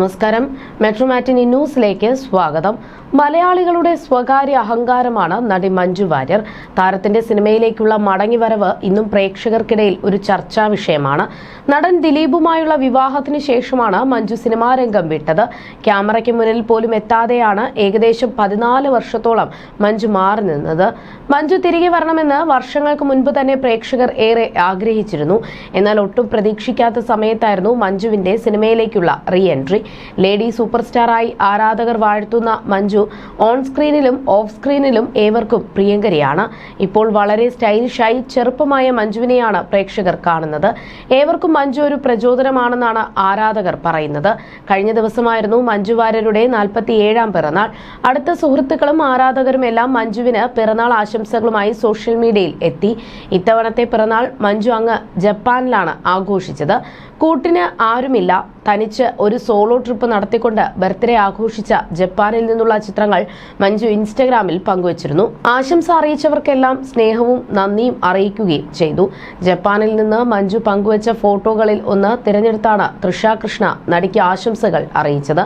നമസ്കാരം. മെട്രോമാറ്റിനി ന്യൂസിലേക്ക് സ്വാഗതം. മലയാളികളുടെ സ്വകാര്യ അഹങ്കാരമാണ് നടി മഞ്ജു വാര്യർ. താരത്തിന്റെ സിനിമയിലേക്കുള്ള മടങ്ങിവരവ് ഇന്നും പ്രേക്ഷകർക്കിടയിൽ ഒരു ചർച്ചാ വിഷയമാണ്. നടൻ ദിലീപുമായുള്ള വിവാഹത്തിന് ശേഷമാണ് മഞ്ജു സിനിമാ രംഗം വിട്ടത്. ക്യാമറയ്ക്ക് മുന്നിൽ പോലും എത്താതെയാണ് ഏകദേശം പതിനാല് വർഷത്തോളം മഞ്ജു മാറി നിന്നത്. മഞ്ജു തിരികെ വരണമെന്ന് വർഷങ്ങൾക്ക് മുൻപ് തന്നെ പ്രേക്ഷകർ ഏറെ ആഗ്രഹിച്ചിരുന്നു. എന്നാൽ ഒട്ടും പ്രതീക്ഷിക്കാത്ത സമയത്തായിരുന്നു മഞ്ജുവിന്റെ സിനിമയിലേക്കുള്ള റീ എൻട്രി. ലേഡി സൂപ്പർ സ്റ്റാറായി ആരാധകർ വാഴ്ത്തുന്ന മഞ്ജു ഓൺ സ്ക്രീനിലും ഓഫ് സ്ക്രീനിലും ഏവർക്കും പ്രിയങ്കരിയാണ്. ഇപ്പോൾ വളരെ സ്റ്റൈലിഷായി ചെറുപ്പമായ മഞ്ജുവിനെയാണ് പ്രേക്ഷകർ കാണുന്നത്. ഏവർക്കും മഞ്ജു ഒരു പ്രചോദനമാണെന്നാണ് ആരാധകർ പറയുന്നത്. കഴിഞ്ഞ ദിവസമായിരുന്നു മഞ്ജു വാര്യരുടെ നാൽപ്പത്തിയേഴാം പിറന്നാൾ. അടുത്ത സുഹൃത്തുക്കളും ആരാധകരും എല്ലാം മഞ്ജുവിന് പിറന്നാൾ ആശംസകളുമായി സോഷ്യൽ മീഡിയയിൽ എത്തി. ഇത്തവണത്തെ പിറന്നാൾ മഞ്ജു അങ്ങ് ജപ്പാനിലാണ് ആഘോഷിച്ചത്. കൂട്ടിന് ആരുമില്ല. തനിച്ച് ഒരു സോളോ ട്രിപ്പ് നടത്തിക്കൊണ്ട് ബർത്ത്ഡേ ആഘോഷിച്ച ജപ്പാനിൽ നിന്നുള്ള ചിത്രങ്ങൾ മഞ്ജു ഇൻസ്റ്റഗ്രാമിൽ പങ്കുവച്ചിരുന്നു. ആശംസ അറിയിച്ചവർക്കെല്ലാം സ്നേഹവും നന്ദിയും അറിയിക്കുകയും ചെയ്തു. ജപ്പാനിൽ നിന്ന് മഞ്ജു പങ്കുവച്ച ഫോട്ടോകളിൽ ഒന്ന് തിരഞ്ഞെടുത്താണ് തൃഷ കൃഷ്ണ നടിക്ക് ആശംസകൾ അറിയിച്ചത്.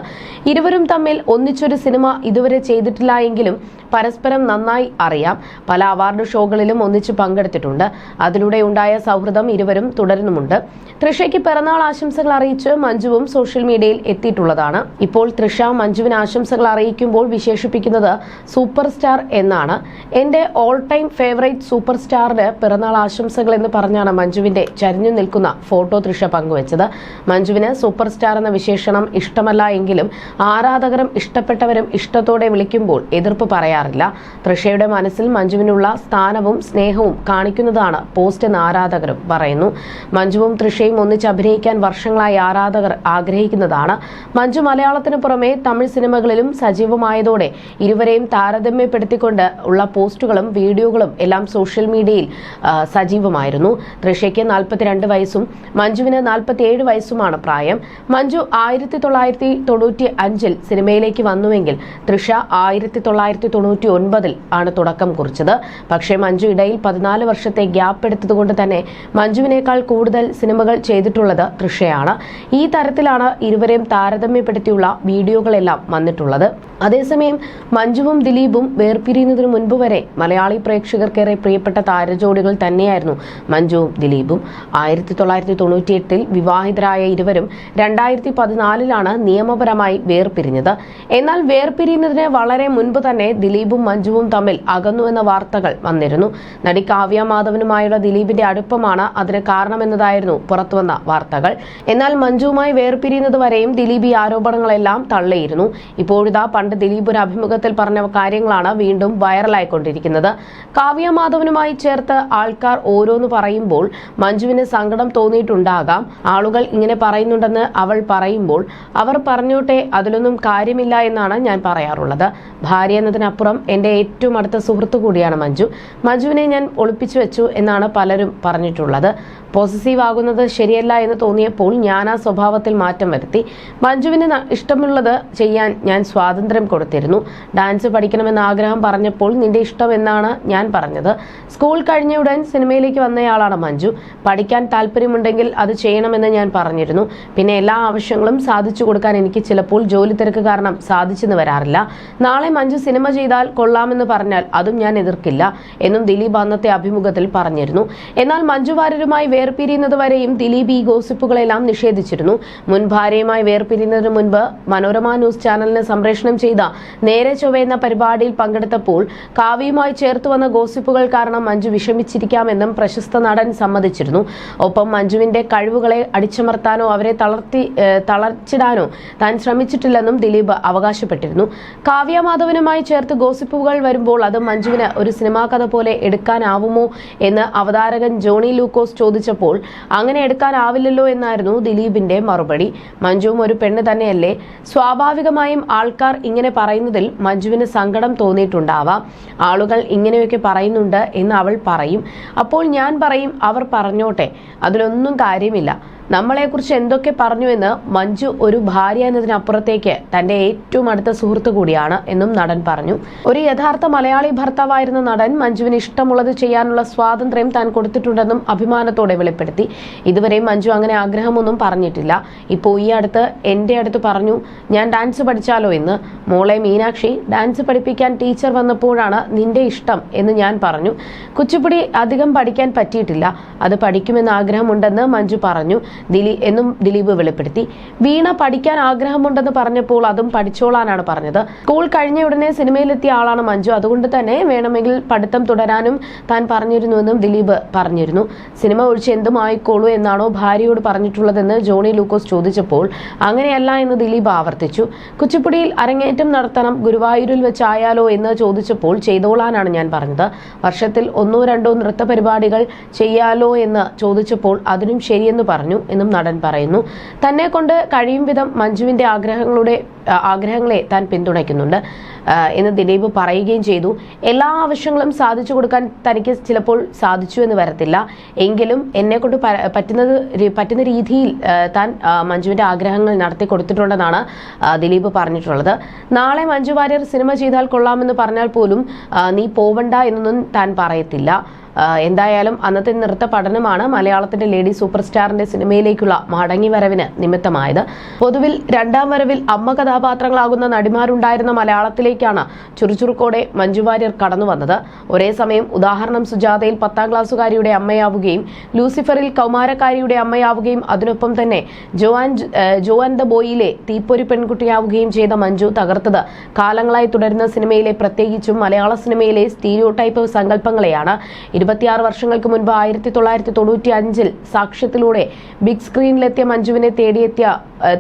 ഇരുവരും തമ്മിൽ ഒന്നിച്ചൊരു സിനിമ ഇതുവരെ ചെയ്തിട്ടില്ല എങ്കിലും പരസ്പരം നന്നായി അറിയാം. പല അവാർഡ് ഷോകളിലും ഒന്നിച്ച് പങ്കെടുത്തിട്ടുണ്ട്. അതിലൂടെ ഉണ്ടായ സൗഹൃദം ഇരുവരും തുടരുന്നുമുണ്ട്. തൃഷയ്ക്ക് പിറന്നാൾ ആശംസകൾ അറിയിച്ച് മഞ്ജുവും സോഷ്യൽ മീഡിയയിൽ എത്തിയിട്ടുള്ളതാണ്. ഇപ്പോൾ തൃഷ മഞ്ജുവിന് ആശംസകൾ അറിയിക്കുമ്പോൾ വിശേഷിപ്പിക്കുന്നത് സൂപ്പർ സ്റ്റാർ എന്നാണ്. എന്റെ ഓൾ ടൈം ഫേവറേറ്റ് സൂപ്പർ സ്റ്റാറിന് പിറന്നാൾ ആശംസകൾ എന്ന് പറഞ്ഞാണ് മഞ്ജുവിന്റെ ചരിഞ്ഞു നിൽക്കുന്ന ഫോട്ടോ തൃഷ പങ്കുവച്ചത്. മഞ്ജുവിന് സൂപ്പർ സ്റ്റാർ എന്ന വിശേഷണം ഇഷ്ടമല്ല എങ്കിലും ആരാധകരും ഇഷ്ടപ്പെട്ടവരും ഇഷ്ടത്തോടെ വിളിക്കുമ്പോൾ എതിർപ്പ് പറയാറില്ല. തൃഷയുടെ മനസ്സിൽ മഞ്ജുവിനുള്ള സ്ഥാനവും സ്നേഹവും കാണിക്കുന്നതാണ് പോസ്റ്റ് എന്ന് ആരാധകരും പറയുന്നു. മഞ്ജുവും തൃഷയും ഒന്നിച്ച് അഭിനയിക്കാൻ വർഷങ്ങളായി ആരാധകർ ആഗ്രഹിക്കുന്നതാണ്. മഞ്ജു മലയാളത്തിന് പുറമെ തമിഴ് സിനിമകളിലും സജീവമായതോടെ ഇരുവരെയും താരതമ്യപ്പെടുത്തിക്കൊണ്ട് ഉള്ള പോസ്റ്റുകളും വീഡിയോകളും എല്ലാം സോഷ്യൽ മീഡിയയിൽ സജീവമായിരുന്നു. തൃഷയ്ക്ക് നാൽപ്പത്തിരണ്ട് വയസ്സും മഞ്ജുവിന് നാൽപ്പത്തിയേഴ് വയസ്സുമാണ് പ്രായം. മഞ്ജു ആയിരത്തി തൊള്ളായിരത്തി തൊണ്ണൂറ്റി അഞ്ചിൽ സിനിമയിലേക്ക് വന്നുവെങ്കിൽ തൃഷ ആയിരത്തി തൊള്ളായിരത്തി തൊണ്ണൂറ്റി ഒൻപതിൽ ആണ് തുടക്കം കുറിച്ചത്. പക്ഷേ മഞ്ജു ഇടയിൽ പതിനാല് വർഷത്തെ ഗ്യാപ്പ് എടുത്തതുകൊണ്ട് തന്നെ മഞ്ജുവിനേക്കാൾ കൂടുതൽ സിനിമകൾ ചെയ്തിട്ടുള്ളത് തൃഷയാണ്. ഈ തരത്തിലാണ് ഇരുവരെയും താരതമ്യപ്പെടുത്തിയുള്ള വീഡിയോകളെല്ലാം വന്നിട്ടുള്ളത്. അതേസമയം മഞ്ജുവും ദിലീപും വേർപിരിയുന്നതിന് മുൻപ് വരെ മലയാളി പ്രേക്ഷകർക്കേറെ പ്രിയപ്പെട്ട താരജോഡികൾ തന്നെയായിരുന്നു മഞ്ജുവും ദിലീപും. ആയിരത്തി തൊള്ളായിരത്തി തൊണ്ണൂറ്റിയെട്ടിൽ വിവാഹിതരായ ഇരുവരും രണ്ടായിരത്തി പതിനാലിലാണ് നിയമപരമായി വേർപിരിഞ്ഞത്. എന്നാൽ വേർപിരിയുന്നതിന് വളരെ മുൻപ് തന്നെ ദിലീപും മഞ്ജുവും തമ്മിൽ അകന്നു എന്ന വാർത്തകൾ വന്നിരുന്നു. നടി കാവ്യ മാധവനുമായുള്ള ദിലീപിന്റെ അടുപ്പമാണ് അതിന് കാരണമെന്നതായിരുന്നു പുറത്തുവന്ന വാർത്തകൾ. എന്നാൽ മഞ്ജുവുമായി വേർപിരിയുന്നത് വരെയും ദിലീപ് ഈ ആരോപണങ്ങളെല്ലാം തള്ളിയിരുന്നു. ഇപ്പോഴിതാ പണ്ട് ദിലീപ് ഒരു അഭിമുഖത്തിൽ പറഞ്ഞ കാര്യങ്ങളാണ് വീണ്ടും വൈറലായിക്കൊണ്ടിരിക്കുന്നത്. കാവ്യ മാധവനുമായി ചേർത്ത് ആൾക്കാർ ഓരോന്ന് പറയുമ്പോൾ മഞ്ജുവിന് സങ്കടം തോന്നിയിട്ടുണ്ടാകാം. ആളുകൾ ഇങ്ങനെ പറയുന്നുണ്ടെന്ന് അവൾ പറയുമ്പോൾ അവർ പറഞ്ഞോട്ടെ അതിലൊന്നും കാര്യമില്ല എന്നാണ് ഞാൻ പറയാറുള്ളത്. ഭാര്യ എന്നതിനപ്പുറം എന്റെ ഏറ്റവും അടുത്ത സുഹൃത്തു കൂടിയാണ് മഞ്ജു. മഞ്ജുവിനെ ഞാൻ ഒളിപ്പിച്ചു വെച്ചു എന്നാണ് പലരും പറഞ്ഞിട്ടുള്ളത്. പോസിറ്റീവ് ആകുന്നത് ശരിയല്ല എന്ന് തോന്നിയപ്പോൾ ഞാൻ ആ സ്വഭാവത്തിൽ മാറ്റം വരുത്തി. മഞ്ജുവിന് ഇഷ്ടമുള്ളത് ചെയ്യാൻ ഞാൻ സ്വാതന്ത്ര്യം കൊടുത്തിരുന്നു. ഡാൻസ് പഠിക്കണമെന്ന ആഗ്രഹം പറഞ്ഞപ്പോൾ നിന്റെ ഇഷ്ടം എന്നാണ് ഞാൻ പറഞ്ഞത്. സ്കൂൾ കഴിഞ്ഞ ഉടൻ സിനിമയിലേക്ക് വന്നയാളാണ് മഞ്ജു. പഠിക്കാൻ താല്പര്യമുണ്ടെങ്കിൽ അത് ചെയ്യണമെന്ന് ഞാൻ പറഞ്ഞിരുന്നു. പിന്നെ എല്ലാ ആവശ്യങ്ങളും സാധിച്ചു കൊടുക്കാൻ എനിക്ക് ചിലപ്പോൾ ജോലി തിരക്ക് കാരണം സാധിച്ചെന്ന് വരാറില്ല. നാളെ മഞ്ജു സിനിമ ചെയ്താൽ കൊള്ളാമെന്ന് പറഞ്ഞാൽ അതും ഞാൻ എതിർക്കില്ല എന്നും ദിലീപ് അന്നത്തെ അഭിമുഖത്തിൽ പറഞ്ഞിരുന്നു. എന്നാൽ മഞ്ജു വാര്യരുമായി വേർപിരിയുന്നത് വരെയും ദിലീപ് ഈ ഗോസിപ്പുകളെല്ലാം നിഷേധിച്ചിരുന്നു. മുൻ ഭാര്യയുമായി വേർപിരിയുന്നതിന് മുൻപ് മനോരമ ന്യൂസ് ചാനലിന് സംപ്രേഷണം ചെയ്ത നേരെ ചൊവ്വ എന്ന പരിപാടിയിൽ പങ്കെടുത്തപ്പോൾ കാവ്യയുമായി ചേർത്തു വന്ന ഗോസിപ്പുകൾ കാരണം മഞ്ജു വിഷമിച്ചിരിക്കാമെന്നും പ്രശസ്ത നടൻ സമ്മതിച്ചിരുന്നു. ഒപ്പം മഞ്ജുവിന്റെ കഴിവുകളെ അടിച്ചമർത്താനോ അവരെ തളർത്തി തളർച്ചിടാനോ താൻ ശ്രമിച്ചിട്ടില്ലെന്നും ദിലീപ് അവകാശപ്പെട്ടിരുന്നു. കാവ്യ മാധവനുമായി ചേർത്ത് ഗോസിപ്പുകൾ വരുമ്പോൾ അത് മഞ്ജുവിന് ഒരു സിനിമാ കഥ പോലെ എടുക്കാനാവുമോ എന്ന് അവതാരകൻ ജോണി ലൂക്കോസ് ചോദിച്ചപ്പോൾ അങ്ങനെ എടുക്കാനാവില്ലല്ലോ എന്നായിരുന്നു ദിലീപിന്റെ മറുപടി. മഞ്ജുവും ഒരു പെണ്ണ് തന്നെയല്ലേ? സ്വാഭാവികമായും ആൾക്കാർ ഇങ്ങനെ പറയുന്നതിൽ മഞ്ജുവിന് സങ്കടം തോന്നിയിട്ടുണ്ടാവാം. ആളുകൾ ഇങ്ങനെയൊക്കെ പറയുന്നുണ്ട് എന്ന് അവൾ പറയും. അപ്പോൾ ഞാൻ പറയും അവർ പറഞ്ഞോട്ടെ. അതിലൊന്നും കാര്യമില്ല. നമ്മളെക്കുറിച്ച് എന്തൊക്കെ പറഞ്ഞു എന്ന് മഞ്ജു ഒരു ഭാര്യ എന്നതിനപ്പുറത്തേക്ക് തന്റെ ഏറ്റവും അടുത്ത സുഹൃത്ത് കൂടിയാണ് എന്നും നടൻ പറഞ്ഞു. ഒരു യഥാർത്ഥ മലയാളി ഭർത്താവായിരുന്ന നടൻ മഞ്ജുവിന് ഇഷ്ടമുള്ളത് ചെയ്യാനുള്ള സ്വാതന്ത്ര്യം താൻ കൊടുത്തിട്ടുണ്ടെന്നും അഭിമാനത്തോടെ വെളിപ്പെടുത്തി. ഇതുവരെ മഞ്ജു അങ്ങനെ ആഗ്രഹമൊന്നും പറഞ്ഞിട്ടില്ല. ഇപ്പോൾ ഈ അടുത്ത് എന്റെ അടുത്ത് പറഞ്ഞു ഞാൻ ഡാൻസ് പഠിച്ചാലോ എന്ന്? മോളെ മീനാക്ഷി ഡാൻസ് പഠിപ്പിക്കാൻ ടീച്ചർ വന്നപ്പോഴാണ് നിന്റെ ഇഷ്ടം എന്ന് ഞാൻ പറഞ്ഞു. കുച്ചിപ്പുടി അധികം പഠിക്കാൻ പറ്റിയിട്ടില്ല. അത് പഠിക്കുമെന്ന് ആഗ്രഹമുണ്ടെന്ന് മഞ്ജു പറഞ്ഞു. ദിലീ എന്നും ദിലീപ് വെളിപ്പെടുത്തി. വീണ പഠിക്കാൻ ആഗ്രഹമുണ്ടെന്ന് പറഞ്ഞപ്പോൾ അതും പഠിച്ചോളാനാണ് പറഞ്ഞത്. സ്കൂൾ കഴിഞ്ഞ ഉടനെ സിനിമയിലെത്തിയ ആളാണ് മഞ്ജു. അതുകൊണ്ട് തന്നെ വേണമെങ്കിൽ പഠിത്തം തുടരാനും താൻ പറഞ്ഞിരുന്നുവെന്നും ദിലീപ് പറഞ്ഞിരുന്നു. സിനിമ ഒഴിച്ച് എന്തും ആയിക്കോളൂ എന്നാണോ ഭാര്യയോട് പറഞ്ഞിട്ടുള്ളതെന്ന് ജോണി ലൂക്കോസ് ചോദിച്ചപ്പോൾ അങ്ങനെയല്ല എന്ന് ദിലീപ് ആവർത്തിച്ചു. കുച്ചിപ്പുടിയിൽ അരങ്ങേറ്റം നടത്തണം ഗുരുവായൂരിൽ വെച്ചായാലോ എന്ന് ചോദിച്ചപ്പോൾ ചെയ്തോളാനാണ് ഞാൻ പറഞ്ഞത്. വർഷത്തിൽ ഒന്നോ രണ്ടോ നൃത്ത പരിപാടികൾ ചെയ്യാലോ എന്ന് ചോദിച്ചപ്പോൾ അതിനും ശരിയെന്ന് പറഞ്ഞു. എന്നും നടൻ പറയുന്നു. തന്നെ കൊണ്ട് കഴിയും വിധം മഞ്ജുവിന്റെ ആഗ്രഹങ്ങളുടെ ആഗ്രഹങ്ങളെ താൻ പിന്തുണയ്ക്കുന്നുണ്ട്. എന്ന് ദിലീപ് പറയുകയും ചെയ്തു. എല്ലാ ആവശ്യങ്ങളും സാധിച്ചു കൊടുക്കാൻ തനിക്ക് ചിലപ്പോൾ സാധിച്ചു എന്ന് വരത്തില്ല. എങ്കിലും എന്നെ കൊണ്ട് പറ്റുന്നത് പറ്റുന്ന രീതിയിൽ താൻ മഞ്ജുവിന്റെ ആഗ്രഹങ്ങൾ നടത്തി കൊടുത്തിട്ടുണ്ടെന്നാണ് ദിലീപ് പറഞ്ഞിട്ടുള്ളത്. നാളെ മഞ്ജു വാര്യർ സിനിമ ചെയ്താൽ കൊള്ളാമെന്ന് പറഞ്ഞാൽ പോലും നീ പോവണ്ട എന്നൊന്നും താൻ പറയത്തില്ല. എന്തായാലും അന്നത്തെ നൃത്ത പഠനമാണ് മലയാളത്തിന്റെ ലേഡി സൂപ്പർ സ്റ്റാറിന്റെ സിനിമയിലേക്കുള്ള മടങ്ങിവരവിന് നിമിത്തമായത്. പൊതുവിൽ രണ്ടാം വരവിൽ അമ്മ കഥാപാത്രങ്ങളാകുന്ന നടിമാരുണ്ടായിരുന്ന മലയാളത്തിലേക്കാണ് ചുറുചുറുക്കോടെ മഞ്ജു വാര്യർ കടന്നു വന്നത്. ഒരേ സമയം ഉദാഹരണം സുജാതയിൽ പത്താം ക്ലാസ്സുകാരിയുടെ അമ്മയാവുകയും ലൂസിഫറിൽ കൗമാരക്കാരിയുടെ അമ്മയാവുകയും അതിനൊപ്പം തന്നെ Joe and Joe and the ബോയിലെ തീപ്പൊരു പെൺകുട്ടിയാവുകയും ചെയ്ത മഞ്ജു തകർത്തത്. കാലങ്ങളായി തുടരുന്ന സിനിമയിലെ പ്രത്യേകിച്ചും മലയാള സിനിമയിലെ സ്റ്റീരിയോ ടൈപ്പ് സങ്കല്പങ്ങളെയാണ്. ഇരുപത്തിയാറ് വർഷങ്ങൾക്ക് മുൻപ് ആയിരത്തി തൊള്ളായിരത്തി തൊണ്ണൂറ്റി അഞ്ചിൽ സാക്ഷ്യത്തിലൂടെ ബിഗ് സ്ക്രീനിലെത്തിയ മഞ്ജുവിനെ തേടിയെത്തിയ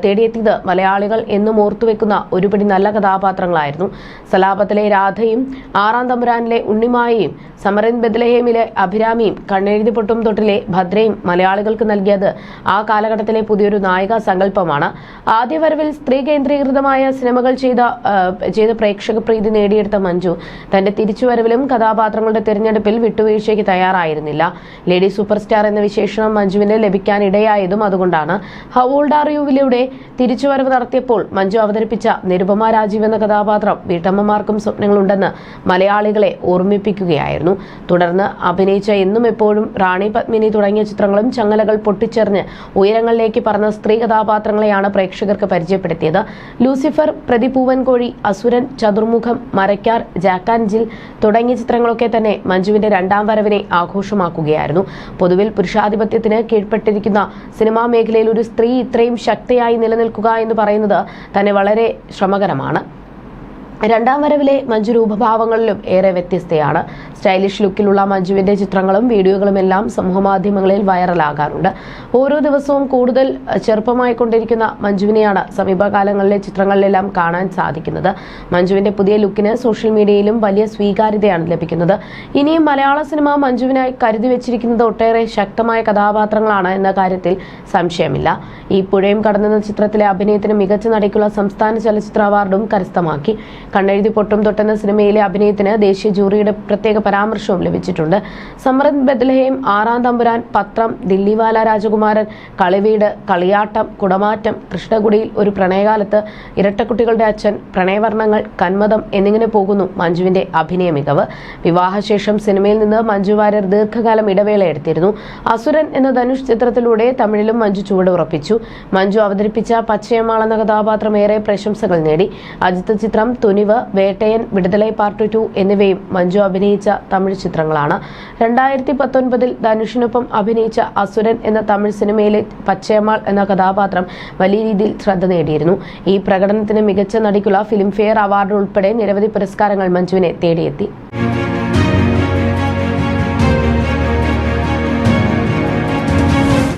തേടിയെത്തിയത് മലയാളികൾ എന്നും ഓർത്തുവെക്കുന്ന ഒരുപിടി നല്ല കഥാപാത്രങ്ങളായിരുന്നു. സലാപത്തിലെ രാധയും ആറാം തമ്പുരാനിലെ ഉണ്ണിമായയും സമരൻ ബദ്ലഹേമിലെ അഭിരാമിയും കണ്ണെഴുതി പൊട്ടും തൊട്ടിലെ ഭദ്രയും മലയാളികൾക്ക് നൽകിയത് ആ കാലഘട്ടത്തിലെ പുതിയൊരു നായിക സങ്കല്പമാണ്. ആദ്യ വരവിൽ സ്ത്രീ കേന്ദ്രീകൃതമായ സിനിമകൾ ചെയ്ത ചെയ്ത പ്രേക്ഷക പ്രീതി നേടിയെടുത്ത മഞ്ജു തന്റെ തിരിച്ചുവരവിലും കഥാപാത്രങ്ങളുടെ തിരഞ്ഞെടുപ്പിൽ വിട്ടുവീഴ്ചയ്ക്ക് തയ്യാറായിരുന്നില്ല. ലേഡി സൂപ്പർ സ്റ്റാർ എന്ന വിശേഷണം മഞ്ജുവിന് ലഭിക്കാൻ ഇടയായതും അതുകൊണ്ടാണ് ഹൗ ഓൾഡ് ആർ യുവിലൂടെ തിരിച്ചുവരവ് നടത്തിയപ്പോൾ മഞ്ജു അവതരിപ്പിച്ച നിരുപമ രാജീവ് എന്ന കഥാപാത്രം വീട്ടമ്മമാർക്കും സ്വപ്നങ്ങളുണ്ടെന്ന് മലയാളികളെ ഓർമ്മിപ്പിക്കുകയായിരുന്നു. തുടർന്ന് അഭിനയിച്ച എന്നും എപ്പോഴും റാണി പത്മിനി തുടങ്ങിയ ചിത്രങ്ങളും ചങ്ങലകൾ പൊട്ടിച്ചെറിഞ്ഞ് ഉയരങ്ങളിലേക്ക് പറഞ്ഞ സ്ത്രീ കഥാപാത്രങ്ങളെയാണ് പ്രേക്ഷകർക്ക് പരിചയപ്പെടുത്തിയത്. ലൂസിഫർ പ്രതിപൂവൻകോഴി അസുരൻ ചതുർമുഖം മരക്കാർ ജാക്കാൻജിൽ തുടങ്ങിയ ചിത്രങ്ങളൊക്കെ തന്നെ മഞ്ജുവിന്റെ രണ്ടാം വരവിനെ ആഘോഷമാക്കുകയായിരുന്നു. പൊതുവിൽ പുരുഷാധിപത്യത്തിന് കീഴ്പ്പെട്ടിരിക്കുന്ന സിനിമാ മേഖലയിൽ ഒരു സ്ത്രീ ഇത്രയും ശക്തിയായി നിലനിൽക്കുക എന്ന് പറയുന്നത് തന്നെ വളരെ ശ്രമകരമാണ്. രണ്ടാം വരവിലെ മഞ്ജു രൂപഭാവങ്ങളിലും ഏറെ വ്യത്യസ്തയാണ്. സ്റ്റൈലിഷ് ലുക്കിലുള്ള മഞ്ജുവിന്റെ ചിത്രങ്ങളും വീഡിയോകളും എല്ലാം സമൂഹമാധ്യമങ്ങളിൽ വൈറലാകാറുണ്ട്. ഓരോ ദിവസവും കൂടുതൽ ചെറുപ്പമായി കൊണ്ടിരിക്കുന്ന മഞ്ജുവിനെയാണ് സമീപകാലങ്ങളിലെ ചിത്രങ്ങളിലെല്ലാം കാണാൻ സാധിക്കുന്നത്. മഞ്ജുവിന്റെ പുതിയ ലുക്കിന് സോഷ്യൽ മീഡിയയിലും വലിയ സ്വീകാര്യതയാണ് ലഭിക്കുന്നത്. ഇനിയും മലയാള സിനിമ മഞ്ജുവിനായി കരുതി വെച്ചിരിക്കുന്നത് ഒട്ടേറെ ശക്തമായ കഥാപാത്രങ്ങളാണ് എന്ന കാര്യത്തിൽ സംശയമില്ല. ഈ പുഴയും കടന്നെന്ന ചിത്രത്തിലെ അഭിനയത്തിന് മികച്ച നടിക്കുള്ള സംസ്ഥാന ചലച്ചിത്ര അവാർഡും കരസ്ഥമാക്കി. കണ്ണെഴുതി പൊട്ടും തൊട്ടെന്ന സിനിമയിലെ അഭിനയത്തിന് ദേശീയ ജൂറിയുടെ പ്രത്യേക പരാമർശവും ലഭിച്ചിട്ടുണ്ട്. സമൃദ്ധ് ബദ്ലഹേം ആറാം തമ്പുരാൻ പത്രം ദില്ലിവാല രാജകുമാരൻ കളിവീട് കളിയാട്ടം കുടമാറ്റം കൃഷ്ണകുടിയിൽ ഒരു പ്രണയകാലത്ത് ഇരട്ടക്കുട്ടികളുടെ അച്ഛൻ പ്രണയവർണങ്ങൾ കന്മതം എന്നിങ്ങനെ പോകുന്നു മഞ്ജുവിന്റെ അഭിനയ മികവ്. വിവാഹശേഷം സിനിമയിൽ നിന്ന് മഞ്ജു വാര്യർ ദീർഘകാലം ഇടവേള എടുത്തിരുന്നു. അസുരൻ എന്ന ധനുഷ് ചിത്രത്തിലൂടെ തമിഴിലും മഞ്ജു ചുവട് ഉറപ്പിച്ചു. മഞ്ജു അവതരിപ്പിച്ച പച്ചയമാളെന്ന കഥാപാത്രം ഏറെ പ്രശംസകൾ നേടി. അജിത്ത് ചിത്രം തുനിവ് വേട്ടയൻ വിടുതലൈ പാർട്ട് ടു എന്നിവയും മഞ്ജു അഭിനയിച്ച തമിഴ് ചിത്രങ്ങളാണ്. രണ്ടായിരത്തി പത്തൊൻപതിൽ ധനുഷിനൊപ്പം അഭിനയിച്ച അസുരൻ എന്ന തമിഴ് സിനിമയിലെ പച്ചയമാൾ എന്ന കഥാപാത്രം വലിയ രീതിയിൽ ശ്രദ്ധ നേടിയിരുന്നു. ഈ പ്രകടനത്തിന് മികച്ച നടിക്കുള്ള ഫിലിംഫെയർ അവാർഡ് ഉൾപ്പെടെ നിരവധി പുരസ്കാരങ്ങൾ മഞ്ജുവിനെ തേടിയെത്തി.